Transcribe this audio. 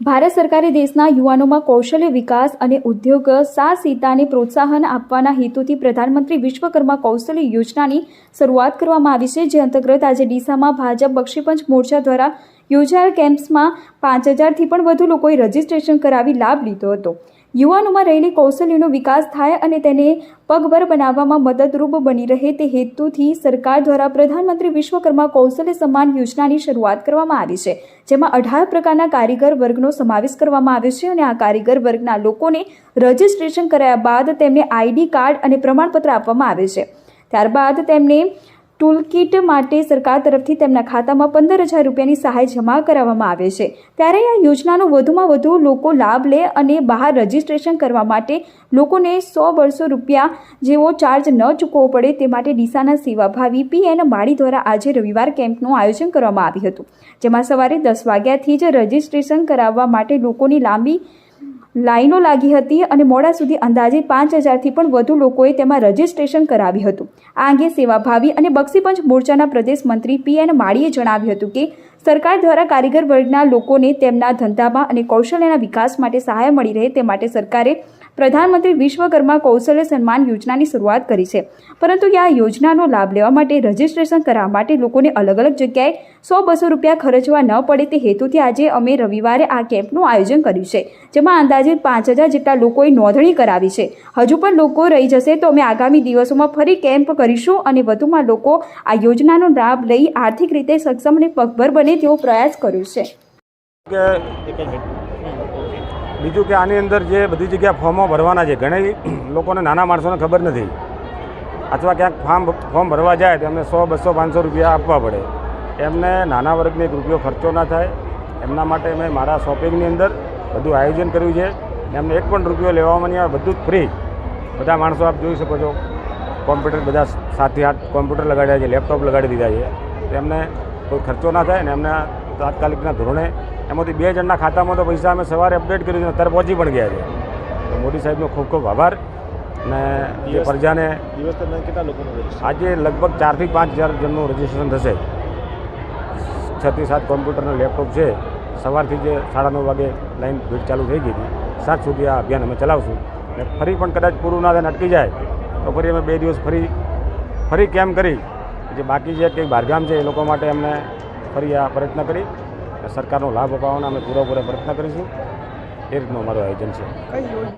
ભારત સરકારે દેશના યુવાનોમાં કૌશલ્ય વિકાસ અને ઉદ્યોગ સાહસિકતાને પ્રોત્સાહન આપવાના હેતુથી પ્રધાનમંત્રી વિશ્વકર્મા કૌશલ્ય યોજનાની શરૂઆત કરવામાં આવી છે, જે અંતર્ગત આજે ડીસામાં ભાજપ બક્ષીપંચ મોરચા દ્વારા યોજાયેલ કેમ્પ્સમાં પાંચ હજારથી પણ વધુ લોકોએ રજીસ્ટ્રેશન કરાવી લાભ લીધો હતો. યુવાનોમાં રહેલી કૌશલ્યનો વિકાસ થાય અને તેને પગભર બનાવવામાં મદદરૂપ બની રહે તે હેતુથી સરકાર દ્વારા પ્રધાનમંત્રી વિશ્વકર્મા કૌશલ્ય સન્માન યોજનાની શરૂઆત કરવામાં આવી છે, જેમાં અઢાર પ્રકારના કારીગર વર્ગનો સમાવેશ કરવામાં આવ્યો છે અને આ કારીગર વર્ગના લોકોને રજીસ્ટ્રેશન કરાયા બાદ તેમને આઈડી કાર્ડ અને પ્રમાણપત્ર આપવામાં આવે છે. ત્યારબાદ તેમને ટૂલકિટ માટે સરકાર તરફથી તેમના ખાતામાં પંદર હજાર રૂપિયાની સહાય જમા કરાવવામાં આવે છે. ત્યારે આ યોજનાનો વધુમાં વધુ લોકો લાભ લે અને બહાર રજીસ્ટ્રેશન કરવા માટે લોકોને સો બસો રૂપિયા જેવો ચાર્જ ન ચૂકવવો પડે તે માટે ડીસાના સેવાભાવી પી એન માળી દ્વારા આજે રવિવાર કેમ્પનું આયોજન કરવામાં આવ્યું હતું. જેમાં સવારે દસ વાગ્યાથી જ રજીસ્ટ્રેશન કરાવવા માટે લોકોની લાંબી લાઈનો લાગી હતી અને મોડા સુધી અંદાજે પાંચ હજારથી પણ વધુ લોકોએ તેમાં રજીસ્ટ્રેશન કરાવ્યું હતું. આ અંગે સેવાભાવી અને બક્ષીપંચ મોરચાના પ્રદેશ મંત્રી પી એન માળીએ જણાવ્યું હતું કે, સરકાર દ્વારા કારીગર વર્ગના લોકોને તેમના ધંધામાં અને કૌશલ્યના વિકાસ માટે સહાય મળી રહે તે માટે સરકારે પ્રધાનમંત્રી વિશ્વકર્મા કૌશલ્ય સન્માન યોજનાની શરૂઆત કરી છે. પરંતુ આ યોજનાનો લાભ લેવા માટે રજીસ્ટ્રેશન કરાવવા માટે લોકોને અલગ અલગ જગ્યાએ સો બસો રૂપિયા ખર્ચવા ન પડે તે હેતુથી આજે અમે રવિવારે આ કેમ્પનું આયોજન કર્યું છે, જેમાં અંદાજે પાંચ હજાર જેટલા લોકોએ નોંધણી કરાવી છે. હજુ પણ લોકો રહી જશે તો અમે આગામી દિવસોમાં ફરી કેમ્પ કરીશું અને વધુમાં લોકો આ યોજનાનો લાભ લઈ આર્થિક રીતે સક્ષમ અને પગભર બને તેવો પ્રયાસ કર્યો છે. બીજું કે આની અંદર જે બધી જગ્યા ફોર્મો ભરવાના છે ઘણી લોકોને નાના માણસોને ખબર નથી. અથવા ક્યાંક ફોર્મ ફોર્મ ભરવા જાય તો એમને સો, બસો, પાંચસો રૂપિયા આપવા પડે. એમને નાના વર્ગને એક રૂપિયો ખર્ચો ના થાય. એમના માટે મેં મારા શોપિંગની અંદર બધું આયોજન કર્યું છે. એમને એક પણ રૂપિયો લેવામાં નહીં આવે, બધું જ ફ્રી. બધા માણસો આપ જોઈ શકો છો. કોમ્પ્યુટર બધા સાથે આઠ કોમ્પ્યુટર લગાડ્યા છે, લેપટોપ લગાડી દીધા છે. તો એમને કોઈ ખર્ચો ના થાય ને એમને તાત્કાલિકના ધોરણે એમાંથી બે જણના ખાતામાં તો પૈસા અમે સવારે અપડેટ કર્યું છે અત્યારે પહોંચી પણ ગયા છે. તો મોદી સાહેબનો ખૂબ ખૂબ આભાર અને એ પ્રજાને દિવસ દરમિયાન કેટલા લોકોનું આજે લગભગ ચારથી પાંચ હજાર જણનું રજીસ્ટ્રેશન થશે. છથી સાત કોમ્પ્યુટર લેપટોપ છે. સવારથી જે સાડા નવ વાગે લાઈન ભીડ ચાલુ થઈ ગઈ હતી. સાત સુધી આ અભિયાન અમે ચલાવશું. અને ફરી પણ કદાચ પૂરું ના થાય અટકી જાય તો ફરી અમે બે દિવસ ફરી ફરી કેમ્પ કરી? જે બાકી જે કંઈ બહારગામ છે એ લોકો માટે અમને ફરી આ પ્રયત્ન કરી. સરકારનો લાભ અપાવવાના અમે પૂરેપૂરો પ્રયત્ન કરીશું. એ રીતનું અમારું આયોજન છે.